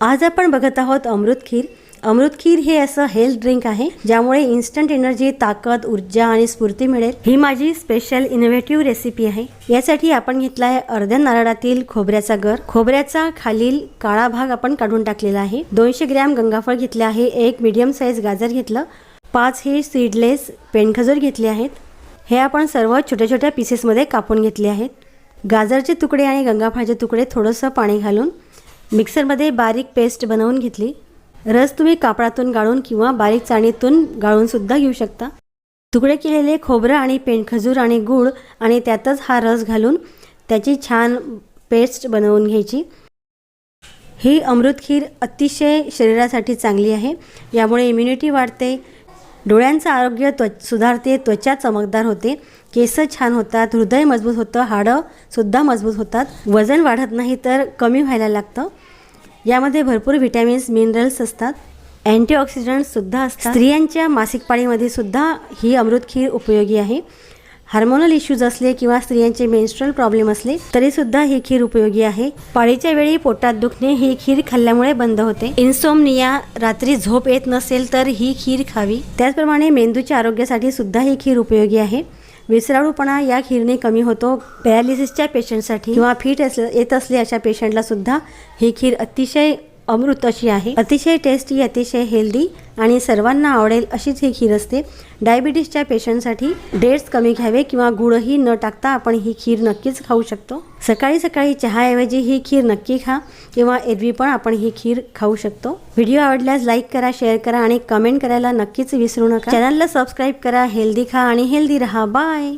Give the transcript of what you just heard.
आज आपण बघत आहोत अमृत खीर. अमृत खीर हे असं हेल्थ ड्रिंक आहे ज्यामुळे इन्स्टंट एनर्जी ताकद ऊर्जा आणि स्फूर्ती मिळेल. ही माझी स्पेशल इनोव्हेटिव्ह रेसिपी आहे. यासाठी आपण घेतला आहे अर्ध्या नारळातील खोबऱ्याचा गर. खोबऱ्याचा खालील काळा भाग आपण काढून टाकलेला आहे. दोनशे ग्रॅम गंगाफळ घेतले आहे. एक मीडियम साईज गाजर घेतलं. पाच हे सीडलेस पेनखजूर घेतले आहेत. हे आपण सर्व छोट्या छोट्या पीसेसमध्ये कापून घेतले आहेत. गाजरचे तुकडे आणि गंगाफळाचे तुकडे थोडंसं पाणी घालून मिक्सरमध्ये बारीक पेस्ट बनवून घेतली. रस तुम्ही कापडातून गाळून किंवा बारीक चाळणीतून गाळूनसुद्धा घेऊ शकता. तुकडे केलेले खोबरं आणि पेंडखजूर आणि गूळ आणि त्यातच हा रस घालून त्याची छान पेस्ट बनवून घ्यायची. ही अमृत खीर अतिशय शरीरासाठी चांगली आहे. यामुळे इम्युनिटी वाढते. डोळ्यांचं आरोग्य त्व सुधारते त्वचा चमकदार होते. केस छान होतात हृदय मजबूत होतं हाडं सुद्धा मजबूत होतात. वजन वाढत नाही तर कमी व्हायला लागतं. यामध्ये भरपूर व्हिटॅमिन्स मिनरल्स असतात. अँटीऑक्सिडंट्ससुद्धा असतात. स्त्रियांच्या मासिक पाळीमध्ये सुद्धा ही अमृत खीर उपयोगी आहे. हार्मोनल इश्यूज असले किंवा स्त्रियांचे मेन्स्ट्रल प्रॉब्लेम असले तरी सुद्धा ही खीर उपयोगी आहे. पाळीच्या वेळी पोटात दुखणे ही खीर खाल्ल्यामुळे बंद होते. इन्सोमनिया रात्री झोप येत नसेल तर ही खीर खावी. त्याचप्रमाणे मेंदूच्या आरोग्यासाठी सुद्धा ही खीर उपयोगी आहे. विसराळूपणा या खीरने कमी होतो. पॅरालिसिसच्या पेशंटसाठी किंवा फिट असले येत असले अशा पेशंटला सुद्धा ही खीर अतिशय अमृत अशी आहे. अतिशय टेस्टी अतिशय हेल्दी आणि सर्वांना आवडेल अशीच ही खीर असते. डायबिटीसच्या पेशंटसाठी डेट्स कमी घ्यावे किंवा गुळही न टाकता आपण ही खीर नक्कीच खाऊ शकतो. सकाळी सकाळी चहाऐवजी ही खीर नक्की खा किंवा एरवी पण आपण ही खीर खाऊ शकतो. व्हिडिओ आवडल्यास लाईक करा शेअर करा आणि कमेंट करायला नक्कीच विसरू नका. चॅनलला सबस्क्राईब करा हेल्दी खा आणि हेल्दी रहा. बाय